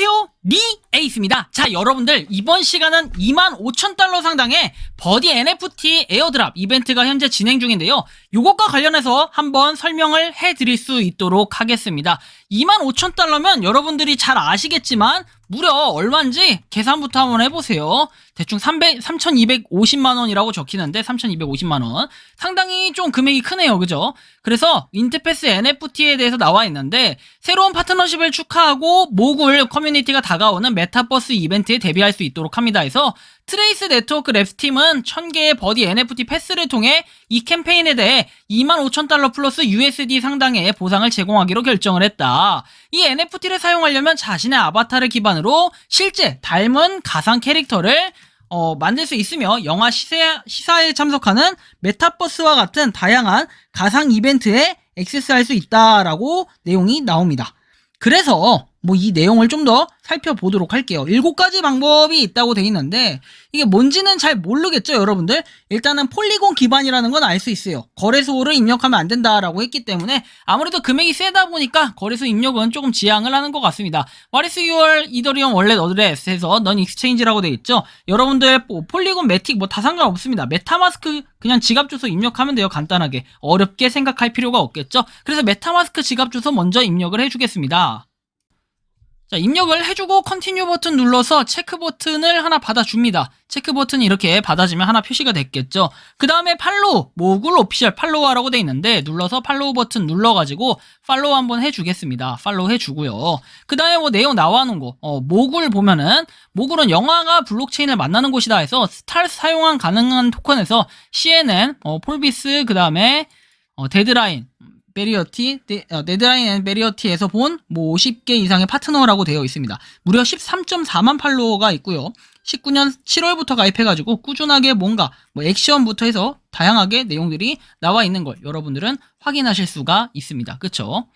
안녕하세요. 니 에이스입니다. 자, 여러분들 이번 시간은 25,000달러 상당의 버디 NFT 에어드랍 이벤트가 현재 진행 중인데요. 요것과 관련해서 한번 설명을 해 드릴 수 있도록 하겠습니다. 25,000달러면 여러분들이 잘 아시겠지만 무려 얼마인지 계산부터 한번 해보세요. 대충 300, 3,250만 원이라고 적히는데 3,250만 원. 상당히 좀 금액이 크네요. 그죠? 그래서 인터패스 NFT에 대해서 나와 있는데 새로운 파트너십을 축하하고 모굴 커뮤니티가 다가오는 메타버스 이벤트에 대비할 수 있도록 합니다. 해서 트레이스 네트워크 랩스팀은 1000개의 버디 NFT 패스를 통해 이 캠페인에 대해 25,000달러 플러스 USD 상당의 보상을 제공하기로 결정을 했다. 이 NFT를 사용하려면 자신의 아바타를 기반으로 실제 닮은 가상 캐릭터를 어, 만들 수 있으며 영화 시사, 시사에 참석하는 메타버스와 같은 다양한 가상 이벤트에 액세스할 수 있다라고 내용이 나옵니다. 그래서 뭐 이 내용을 좀 더 살펴보도록 할게요. 일곱 가지 방법이 있다고 돼 있는데 이게 뭔지는 잘 모르겠죠, 여러분들. 일단은 폴리곤 기반이라는 건 알 수 있어요. 거래소를 입력하면 안 된다라고 했기 때문에 아무래도 금액이 세다 보니까 거래소 입력은 조금 지양을 하는 것 같습니다. What is your 이더리움 월렛 어드레스 해서 넌 익스체인지라고 돼 있죠. 여러분들 뭐 폴리곤 매틱 뭐 다 상관없습니다. 메타마스크 그냥 지갑 주소 입력하면 돼요. 간단하게. 어렵게 생각할 필요가 없겠죠. 그래서 메타마스크 지갑 주소 먼저 입력을 해주겠습니다. 자, 입력을 해주고 컨티뉴 버튼 눌러서 체크 버튼을 하나 받아줍니다. 체크 버튼이 이렇게 받아지면 하나 표시가 됐겠죠. 그 다음에 팔로우, 모굴 오피셜 팔로우하라고 돼 있는데 눌러서 팔로우 버튼 눌러가지고 팔로우 한번 해주겠습니다. 팔로우 해주고요. 그 다음에 뭐 내용 나와놓은 거, 어, 모굴 보면은 모굴은 영화가 블록체인을 만나는 곳이다 해서 스타 사용한 가능한 토큰에서 CNN, 어, 폴비스, 그 다음에 어, 데드라인, 베리어티, 데, 어, 앤 베리어티에서 본 뭐 50개 이상의 파트너라고 되어 있습니다. 무려 13.4만 팔로워가 있고요. 19년 7월부터 가입해가지고 꾸준하게 뭔가 뭐 액션부터 해서 다양하게 내용들이 나와 있는 걸 여러분들은 확인하실 수가 있습니다. 그쵸?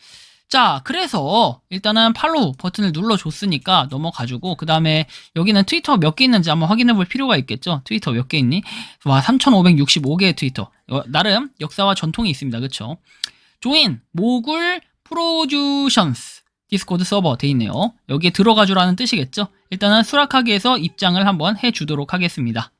자, 그래서 일단은 팔로우 버튼을 눌러줬으니까 넘어가지고 그 다음에 여기는 트위터 몇 개 있는지 한번 확인해 볼 필요가 있겠죠? 트위터 몇 개 있니? 와, 3,565개의 트위터. 어, 나름 역사와 전통이 있습니다. 그쵸? 조인 모굴 프로듀션스 디스코드 서버 돼 있네요. 여기에 들어가 주라는 뜻이겠죠? 일단은 수락하기에서 입장을 한번 해 주도록 하겠습니다.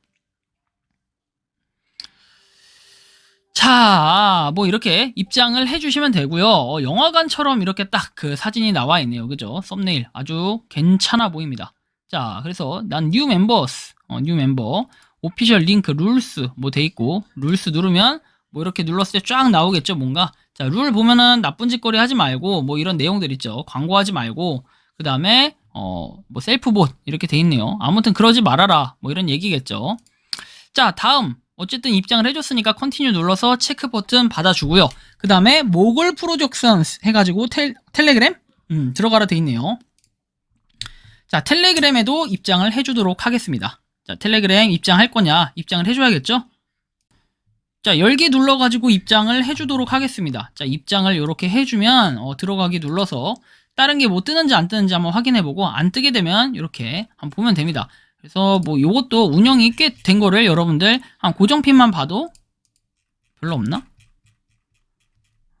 자, 뭐 이렇게 입장을 해 주시면 되고요. 어, 영화관처럼 이렇게 딱 그 사진이 나와 있네요. 그죠? 썸네일 아주 괜찮아 보입니다. 자, 그래서 난 뉴 멤버스, 어, 뉴 멤버, 오피셜 링크 룰스 뭐 돼 있고 룰스 누르면 뭐 이렇게 눌렀을 때 쫙 나오겠죠, 뭔가. 자, 룰 보면은 나쁜 짓거리 하지 말고 뭐 이런 내용들 있죠. 광고하지 말고 그 다음에 어, 뭐 셀프봇 이렇게 돼 있네요. 아무튼 그러지 말아라. 뭐 이런 얘기겠죠. 자, 다음 어쨌든 입장을 해줬으니까 컨티뉴 눌러서 체크 버튼 받아주고요. 그 다음에 모글 프로젝션스 해가지고 텔, 텔레그램 음, 들어가라 돼 있네요. 자, 텔레그램에도 입장을 해주도록 하겠습니다. 자, 텔레그램 입장할 거냐? 입장을 해줘야겠죠? 자, 열기 눌러가지고 입장을 해주도록 하겠습니다. 자, 입장을 이렇게 해주면, 어, 들어가기 눌러서, 다른 게 뭐 뜨는지 안 뜨는지 한번 확인해보고, 안 뜨게 되면, 이렇게 한번 보면 됩니다. 그래서 뭐, 요것도 운영이 꽤 된 거를 여러분들, 한 고정핀만 봐도, 별로 없나?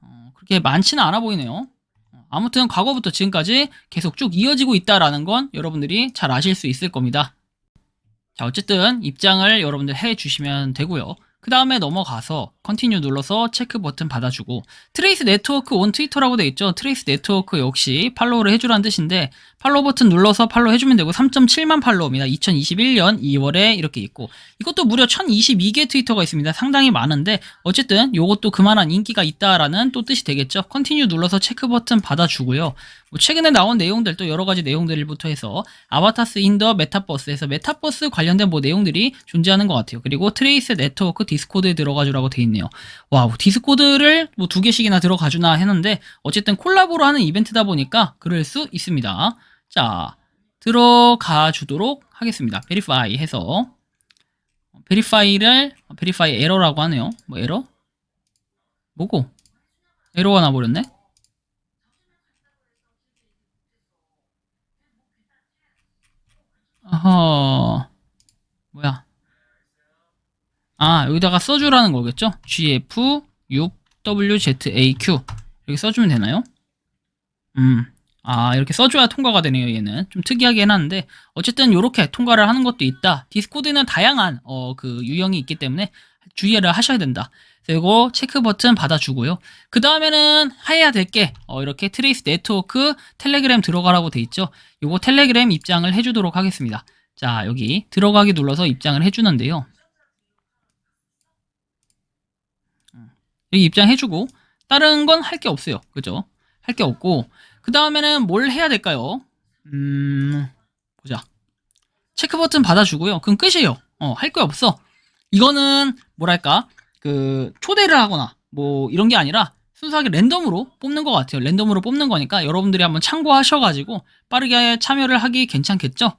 어, 그렇게 많지는 않아 보이네요. 어, 아무튼, 과거부터 지금까지 계속 쭉 이어지고 있다라는 건 여러분들이 잘 아실 수 있을 겁니다. 자, 어쨌든, 입장을 여러분들 해 주시면 되고요. 그 다음에 넘어가서 컨티뉴 눌러서 체크 버튼 받아주고 트레이스 네트워크 온 트위터라고 돼 있죠? 트레이스 네트워크 역시 팔로우를 해주라는 뜻인데 팔로우 버튼 눌러서 팔로우 해주면 되고 3.7만 팔로우입니다. 2021년 2월에 이렇게 있고. 이것도 무려 1022개 트위터가 있습니다. 상당히 많은데 어쨌든 요것도 그만한 인기가 있다라는 또 뜻이 되겠죠? 컨티뉴 눌러서 체크 버튼 받아주고요. 뭐 최근에 나온 내용들 또 여러 가지 내용들부터 해서 아바타스 인 더 메타버스에서 메타버스 관련된 뭐 내용들이 존재하는 것 같아요. 그리고 트레이스 네트워크 디스코드에 들어가주라고 돼 있 네요. 와우 디스코드를 뭐 두 개씩이나 들어가주나 했는데 어쨌든 콜라보로 하는 이벤트다 보니까 그럴 수 있습니다. 자 들어가 주도록 하겠습니다. 베리파이 해서 베리파이를 베리파이 에러라고 하네요. 뭐 에러? 뭐고? 에러가 나버렸네? 어허, 뭐야. 아, 여기다가 써주라는 거겠죠? GF 6WZAQ. 이렇게 써주면 되나요? 음, 아, 이렇게 써줘야 통과가 되네요, 얘는. 좀 특이하게 해놨는데, 어쨌든 이렇게 통과를 하는 것도 있다. 디스코드는 다양한, 어, 그 유형이 있기 때문에 주의를 하셔야 된다. 그리고 체크 버튼 받아주고요. 그 다음에는 해야 될 게, 어, 이렇게 트레이스 네트워크 텔레그램 들어가라고 돼 있죠. 요거 텔레그램 입장을 해주도록 하겠습니다. 자, 여기 들어가기 눌러서 입장을 해주는데요. 여기 입장해주고, 다른 건 할 게 없어요. 그죠? 할 게 없고, 그 다음에는 뭘 해야 될까요? 음, 보자. 체크 버튼 받아주고요. 그럼 끝이에요. 어, 할 거 없어. 이거는, 뭐랄까, 그, 초대를 하거나, 뭐, 이런 게 아니라, 순수하게 랜덤으로 뽑는 것 같아요. 랜덤으로 뽑는 거니까 여러분들이 한번 참고하셔가지고 빠르게 참여를 하기 괜찮겠죠?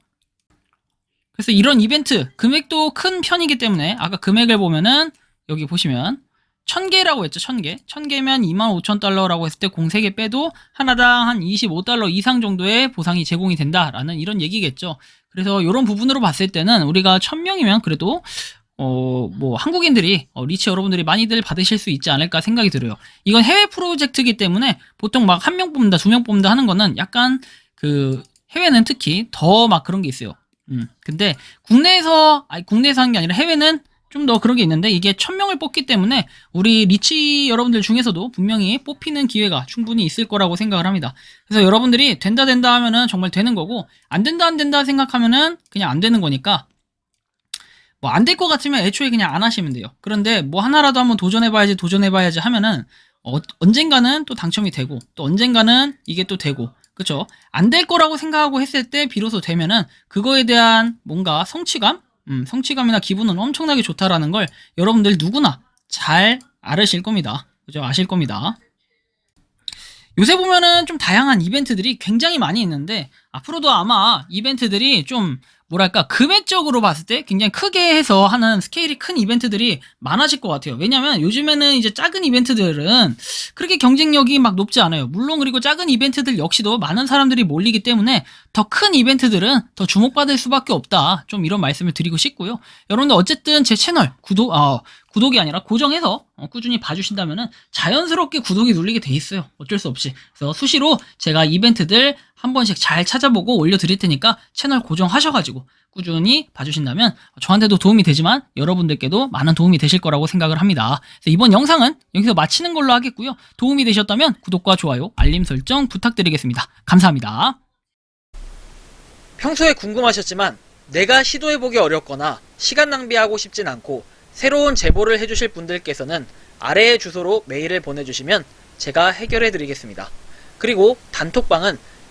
그래서 이런 이벤트, 금액도 큰 편이기 때문에 아까 금액을 보면은 여기 보시면 1000개라고 했죠, 1000개. 1000개면 25,000달러라고 했을 때공 3개 빼도 하나당 한 25달러 이상 정도의 보상이 제공이 된다라는 이런 얘기겠죠. 그래서 이런 부분으로 봤을 때는 우리가 1000명이면 그래도 어, 뭐, 한국인들이, 어, 리치 여러분들이 많이들 받으실 수 있지 않을까 생각이 들어요. 이건 해외 프로젝트이기 때문에 보통 막 한 명 뽑는다, 두 명 뽑는다 하는 거는 약간 그, 해외는 특히 더 막 그런 게 있어요. 음, 근데 국내에서, 아니, 국내에서 하는 게 아니라 해외는 좀 더 그런 게 있는데 이게 천 명을 뽑기 때문에 우리 리치 여러분들 중에서도 분명히 뽑히는 기회가 충분히 있을 거라고 생각을 합니다. 그래서 여러분들이 된다 된다 하면은 정말 되는 거고 안 된다 안 된다 생각하면은 그냥 안 되는 거니까 뭐 안 될 것 같으면 애초에 그냥 안 하시면 돼요. 그런데 뭐 하나라도 한번 도전해봐야지 도전해봐야지 하면은 어, 언젠가는 또 당첨이 되고 또 언젠가는 이게 또 되고 그쵸? 안 될 거라고 생각하고 했을 때 비로소 되면은 그거에 대한 뭔가 성취감? 음, 성취감이나 기분은 엄청나게 좋다라는 걸 여러분들 누구나 잘 알으실 겁니다. 그죠? 아실 겁니다. 요새 보면은 좀 다양한 이벤트들이 굉장히 많이 있는데 앞으로도 아마 이벤트들이 좀 뭐랄까 금액적으로 봤을 때 굉장히 크게 해서 하는 스케일이 큰 이벤트들이 많아질 것 같아요. 왜냐면 요즘에는 이제 작은 이벤트들은 그렇게 경쟁력이 막 높지 않아요. 물론 그리고 작은 이벤트들 역시도 많은 사람들이 몰리기 때문에 더 큰 이벤트들은 더 주목받을 수밖에 없다. 좀 이런 말씀을 드리고 싶고요. 여러분들 어쨌든 제 채널 구독 아 구독이 아니라 고정해서 어, 꾸준히 봐주신다면은 자연스럽게 구독이 눌리게 돼 있어요. 어쩔 수 없이. 그래서 수시로 제가 이벤트들 한 번씩 잘 찾아보고 올려드릴 테니까 채널 고정하셔가지고 꾸준히 봐주신다면 저한테도 도움이 되지만 여러분들께도 많은 도움이 되실 거라고 생각을 합니다. 이번 영상은 여기서 마치는 걸로 하겠고요. 도움이 되셨다면 구독과 좋아요, 알림 설정 부탁드리겠습니다. 감사합니다. 평소에 궁금하셨지만 내가 시도해보기 어렵거나 시간 낭비하고 싶진 않고 새로운 제보를 해주실 분들께서는 아래의 주소로 메일을 보내주시면 제가 해결해드리겠습니다. 그리고 단톡방은